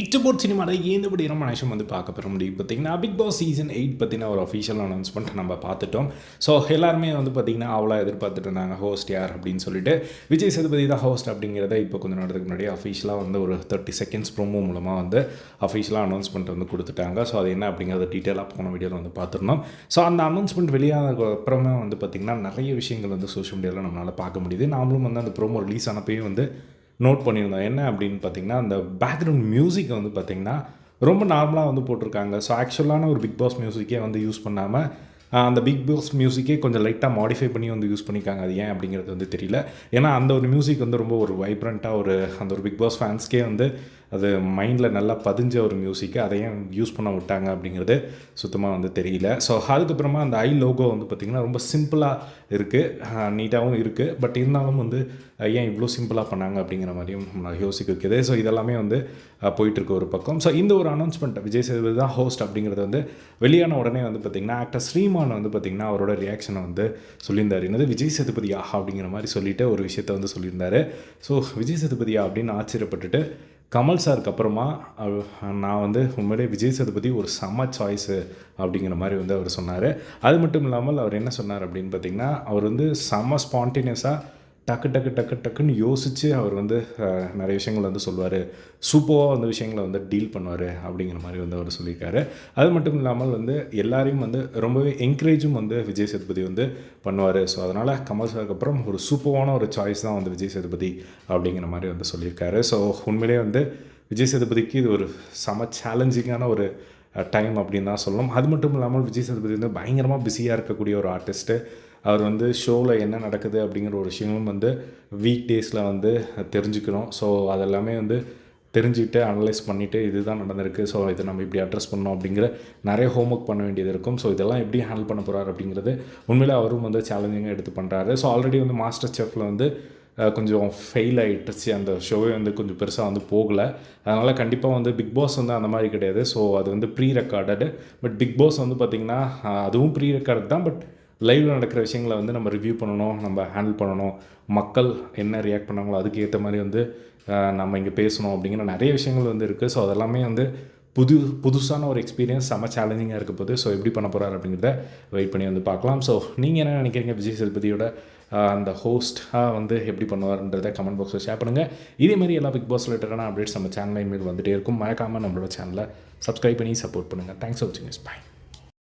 இச்சபோர்ட் சினிமாவில் ஏந்தபடி ரொம்ப நேஷம் வந்து பார்க்க பெற முடியும்? பார்த்தீங்கன்னா பிக் பாஸ் சீசன் எயிட் பற்றின ஒரு அஃபிஷியல் அனௌன்ஸ்மெண்ட் நம்ம பார்த்துட்டோம். ஸோ எல்லாருமே வந்து பார்த்திங்கன்னா அவ்வளோ எதிர்பார்த்துட்டு இருந்தாங்க ஹோஸ்ட் யார் அப்படின்னு சொல்லிட்டு. விஜய் சேதுபதி தான் ஹோஸ்ட் அப்படிங்கிறத இப்போ கொஞ்சம் நேரத்துக்கு முன்னாடி அஃபிஷியலாக வந்து ஒரு தேர்ட்டி செகண்ட்ஸ் ப்ரோமோ மூலமாக வந்து அஃபிஷியலாக அனௌன்ஸ்மெண்ட் வந்து கொடுத்துட்டாங்க. ஸோ அது என்ன அப்படிங்கிறத டீட்டெயிலாக போன வீடியோவில் வந்து பார்த்துருந்தோம் ஸோ அந்த அனௌன்ஸ்மெண்ட் வெளியானதுக்கு அப்புறமே வந்து பார்த்திங்கன்னா நிறைய விஷயங்கள் வந்து சோஷியல் மீடியாவில் நம்மளால் பார்க்க முடியுது. நாமளும் வந்து அந்த ப்ரோமோ ரிலீஸ் ஆனப்பையும் வந்து நோட் பண்ணியிருந்தோம். என்ன அப்படின்னு பார்த்தீங்கன்னா அந்த பேக்ரவுண்ட் மியூசிக்கை வந்து பார்த்திங்கன்னா ரொம்ப நார்மலாக வந்து போட்டிருக்காங்க. ஸோ ஆக்சுவலான ஒரு பிக் பாஸ் மியூசிக்கே வந்து யூஸ் பண்ணாமல் அந்த பிக் பாஸ் மியூசிக்கே கொஞ்சம் லைட்டாக மாடிஃபை பண்ணி வந்து யூஸ் பண்ணியிருக்காங்க. அது ஏன் அப்படிங்கிறது வந்து தெரியல. ஏன்னா அந்த ஒரு மியூசிக் வந்து ரொம்ப ஒரு வைப்ரண்ட்டாக ஒரு அந்த ஒரு பிக் பாஸ் ஃபேன்ஸ்க்கே வந்து அது மைண்டில் நல்லா பதிஞ்ச ஒரு மியூசிக்கு அதை ஏன் யூஸ் பண்ண விட்டாங்க அப்படிங்கிறது சுத்தமாக வந்து தெரியல. ஸோ அதுக்கப்புறமா அந்த ஐ லோகோ வந்து பார்த்திங்கன்னா ரொம்ப சிம்பிளாக இருக்குது நீட்டாகவும் இருக்குது பட் இருந்தாலும் வந்து ஏன் இவ்வளோ சிம்பிளாக பண்ணாங்க அப்படிங்கிற மாதிரியும் நான் யோசிக்க வைக்குது. ஸோ இதெல்லாமே வந்து போயிட்டுருக்கு ஒரு பக்கம். ஸோ இந்த ஒரு அனௌன்ஸ்மெண்ட் விஜய் சேதுபதி தான் ஹோஸ்ட் அப்படிங்கிறது வந்து வெளியான உடனே வந்து பார்த்திங்கன்னா ஆக்டர் ஸ்ரீமான் வந்து பார்த்திங்கன்னா அவரோட ரியாக்ஷனை வந்து சொல்லியிருந்தார். என்னது விஜய் சேதுபதியா அப்படிங்கிற மாதிரி சொல்லிட்டு ஒரு விஷயத்த வந்து சொல்லியிருந்தார். ஸோ விஜய் சேதுபதியா அப்படின்னு ஆச்சரியப்பட்டுட்டு கமல் சாருக்கு அப்புறமா நான் வந்து உண்மையிலே விஜய் சேதுபதி ஒரு செம்ம சாய்ஸு அப்படிங்கிற மாதிரி வந்து அவர் சொன்னார். அது மட்டும் இல்லாமல் அவர் என்ன சொன்னார் அப்படின்னு பார்த்தீங்கன்னா அவர் வந்து செம்ம ஸ்பான்டேனியஸாக டக்கு டக்கு டக்கு டக்குன்னு யோசித்து அவர் வந்து நிறைய விஷயங்கள் வந்து சொல்லுவார் சூப்பராக அந்த விஷயங்களை வந்து டீல் பண்ணுவார் அப்படிங்கிற மாதிரி வந்து அவர் சொல்லியிருக்காரு. அது மட்டும் இல்லாமல் வந்து எல்லாரையும் வந்து ரொம்பவே என்கரேஜும் வந்து விஜய் சேதுபதி வந்து பண்ணுவார். ஸோ அதனால் கமல் சாருக்கு அப்புறம் ஒரு சூப்பரான ஒரு சாய்ஸ் தான் வந்து விஜய் சேதுபதி அப்படிங்கிற மாதிரி வந்து சொல்லியிருக்காரு. ஸோ உண்மையிலே வந்து விஜய் சேதுபதிக்கு இது ஒரு செம சேலஞ்சிங்கான ஒரு டைம் அப்படின்னு தான் சொல்லணும். அது மட்டும் இல்லாமல் விஜய் சேதுபதி வந்து பயங்கரமாக பிஸியாக இருக்கக்கூடிய ஒரு ஆர்டிஸ்ட்டு அவர் வந்து ஷோவில் என்ன நடக்குது அப்படிங்கிற ஒரு விஷயங்களும் வந்து வீக் டேஸில் வந்து தெரிஞ்சுக்கணும் ஸோ அதெல்லாமே வந்து தெரிஞ்சுக்கிட்டு அனலைஸ் பண்ணிவிட்டு இதுதான் நடந்திருக்கு. ஸோ இதை நம்ம இப்படி அட்ரஸ் பண்ணோம் அப்படிங்கிற நிறைய ஹோம்ஒர்க் பண்ண வேண்டியது இருக்கும். ஸோ இதெல்லாம் எப்படி ஹேண்டில் பண்ண போகிறார் அப்படிங்கிறது உண்மையில் அவரும் வந்து சேலஞ்சிங்காக எடுத்து பண்ணுறாரு ஸோ ஆல்ரெடி வந்து மாஸ்டர் செஃப்பில் வந்து கொஞ்சம் ஃபெயில் ஆகிட்டுச்சு அந்த ஷோவே வந்து கொஞ்சம் பெருசாக வந்து போகலை. அதனால் கண்டிப்பாக வந்து பிக் பாஸ் வந்து அந்த மாதிரி கிடையாது. ஸோ அது வந்து pre recorded but Bigg Boss வந்து பார்த்திங்கன்னா அதுவும் ப்ரீ ரெக்கார்டு தான். பட் லைவில் நடக்கிற விஷயங்களை வந்து நம்ம ரிவ்யூ பண்ணணும் நம்ம ஹேண்டில் பண்ணணும். மக்கள் என்ன ரியாக்ட் பண்ணாங்களோ அதுக்கு ஏற்ற மாதிரி வந்து நம்ம இங்கே பேசணும் அப்படிங்கிற நிறைய விஷயங்கள் வந்து இருக்குது ஸோ அதெல்லாமே வந்து புது புதுசான ஒரு எக்ஸ்பீரியன்ஸ் செம்ம சேலஞ்சிங்காக இருக்க போது ஸோ எப்படி பண்ண போகிறாரு அப்படிங்கிறத வெயிட் பண்ணி வந்து பார்க்கலாம். ஸோ நீங்கள் என்ன நினைக்கிறீங்க? விஜய் சேதுபதியோட அந்த ஹோஸ்ட்டாக வந்து எப்படி பண்ணுவார்ன்றதை கமெண்ட் பாக்ஸில் ஷேர் பண்ணுங்கள் இதே மாதிரி எல்லா பிக் பாஸ் ரிலேட்டடான அப்டேட்ஸ் நம்ம சேனலில் இனிமேல் வந்துகிட்டே இருக்கும். மறக்காமல் நம்மளோட சேனலை சப்ஸ்கிரைப் பண்ணி சப்போர்ட் பண்ணுங்கள் தேங்க்ஸ் ஃபார் வாட்சிங் இஸ் பை